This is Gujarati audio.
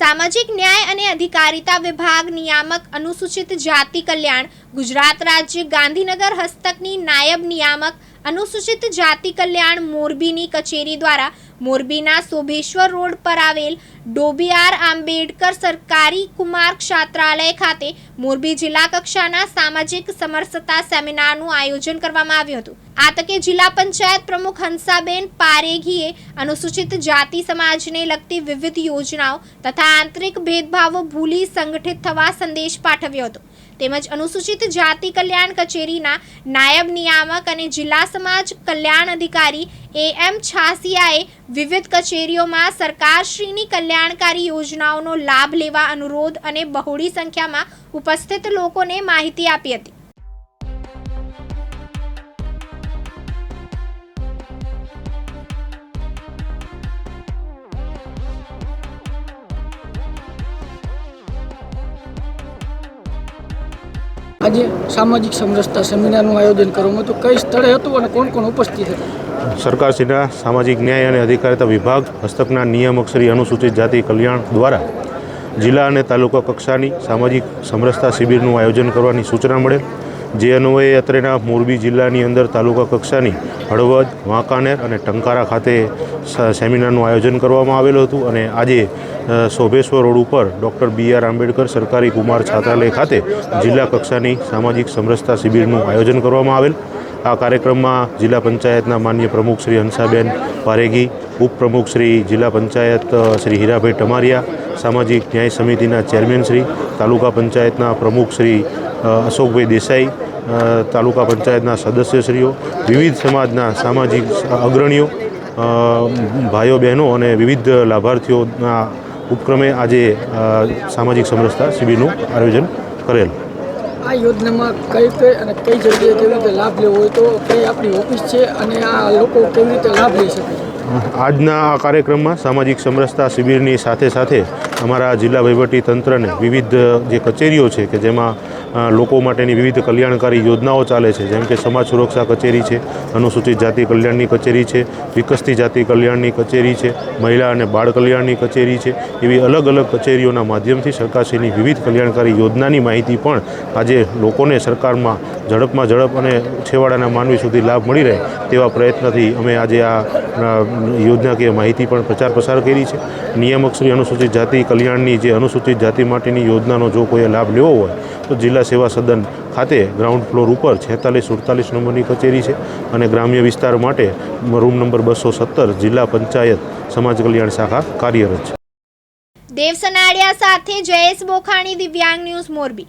સામાજિક ન્યાય અને અધિકારિતા વિભાગ નિયામક અનુસૂચિત જાતિ કલ્યાણ, ગુજરાત રાજ્ય ગાંધીનગર હસ્તકની નાયબ નિયામક અનુસૂચિત જાતિ કલ્યાણ મોરબીની કચેરી દ્વારા મોરબીના શોભેશ્વર રોડ પર આવેલ ડોબીઆર આંબેડકર સરકારી કુમાર છાત્રાલય ખાતે મોરબી જિલ્લા કક્ષાના સામાજિક સમરસતા સેમિનારનું આયોજન કરવામાં આવ્યું હતું. આ તકે જિલ્લા પંચાયત પ્રમુખ હંસાબેન પારેઘીએ અનુસૂચિત જાતિ સમાજને લગતી વિવિધ યોજનાઓ તથા આંતરિક ભેદભાવો ભૂલી સંગઠિત થવા સંદેશ પાઠવ્યો હતો. તેમજ અનુસૂચિત જાતિ કલ્યાણ કચેરીના નાયબ નિયામક અને જિલ્લા સમાજ કલ્યાણ અધિકારી એ એમ છાસિયાએ વિવિધ કચેરીઓમાં સરકારશ્રીની કલ્યાણકારી યોજનાઓનો લાભ લેવા અનુરોધ અને બહોળી સંખ્યામાં ઉપસ્થિત લોકોને માહિતી આપી હતી. આજે સામાજિક સમરસતા સેમિનારનું આયોજન કરવામાં હતું કઈ સ્થળે હતું અને કોણ કોણ ઉપસ્થિત હતા? સરકારશ્રીના સામાજિક ન્યાય અને અધિકારિતા વિભાગ, હસ્તકના નિયામક શ્રી અનુસૂચિત જાતિ કલ્યાણ દ્વારા જિલ્લા અને તાલુકા કક્ષાની સામાજિક સમરસતા શિબિરનું આયોજન કરવાની સૂચના મળેલ. જે અન્વયે અત્રેના મોરબી જિલ્લાની અંદર તાલુકા કક્ષાની હળવદ, વાંકાનેર અને ટંકારા ખાતે સેમિનારનું આયોજન કરવામાં આવેલું હતું અને આજે શોભેશ્વર રોડ ઉપર ડૉક્ટર બી આર આંબેડકર સરકારી કુમાર છાત્રાલય ખાતે જિલ્લા કક્ષાની સામાજિક સમરસતા શિબિરનું આયોજન કરવામાં આવેલ. આ કાર્યક્રમમાં જિલ્લા પંચાયતના માન્ય પ્રમુખ શ્રી હંસાબેન પારેગી ઉપપ્રમુખ શ્રી જિલ્લા પંચાયત શ્રી હીરાભાઈ ટમારિયા, સામાજિક ન્યાય સમિતિના ચેરમેન શ્રી, તાલુકા પંચાયતના પ્રમુખ શ્રી અશોકભાઈ દેસાઈ તાલુકા પંચાયતના સદસ્યશ્રીઓ, વિવિધ સમાજના સામાજિક અગ્રણીઓ ભાઈઓ બહેનો અને વિવિધ લાભાર્થીઓના ઉપક્રમે આજે સામાજિક સમરસતા શિબિરનું આયોજન કરેલ. આ યોજનામાં કઈ કઈ અને કઈ જગ્યાએ કેવી રીતે લાભ લેવો હોય તો કઈ આપણી ઓફિસ છે અને આ લોકો કેવી રીતે લાભ લઈ શકે છે? આજના આ કાર્યક્રમમાં સામાજિક સમરસતા શિબિરની સાથે સાથે અમારા જિલ્લા વહીવટી તંત્રને વિવિધ જે કચેરીઓ છે કે જેમાં લોકો માટેની વિવિધ કલ્યાણકારી યોજનાઓ ચાલે છે, જેમ કે સમાજ સુરક્ષા કચેરી છે, અનુસૂચિત જાતિ કલ્યાણની કચેરી છે, વિકસતી જાતિ કલ્યાણની કચેરી છે, મહિલા અને બાળ કલ્યાણની કચેરી છે, એવી અલગ અલગ કચેરીઓના માધ્યમથી સરકારશ્રીની વિવિધ કલ્યાણકારી યોજનાની માહિતી પણ આજે લોકોને સરકારમાં ઝડપમાં ઝડપ અને છેવાડાના માનવી સુધી લાભ મળી રહે તેવા પ્રયત્નથી અમે આજે આ યોજનાકીય માહિતી પણ પ્રચાર પ્રસાર કરી છે. નિયામક અનુસૂચિત જાતિ કલ્યાણની જે અનુસૂચિત જાતિ માટેની યોજનાનો જો કોઈએ લાભ લેવો હોય, તો જિલ્લા સેવા સદન ખાતે ગ્રાઉન્ડ ફ્લોર ઉપર છેતાલીસ સુડતાલીસ નંબરની કચેરી છે અને ગ્રામ્ય વિસ્તાર માટે રૂમ નંબર બસો સત્તર જિલ્લા પંચાયત સમાજ કલ્યાણ શાખા કાર્યરત છે. દેવ સનાડિયા સાથે જયેશ બોખાણી દિવ્યાંગ ન્યૂઝ મોરબી.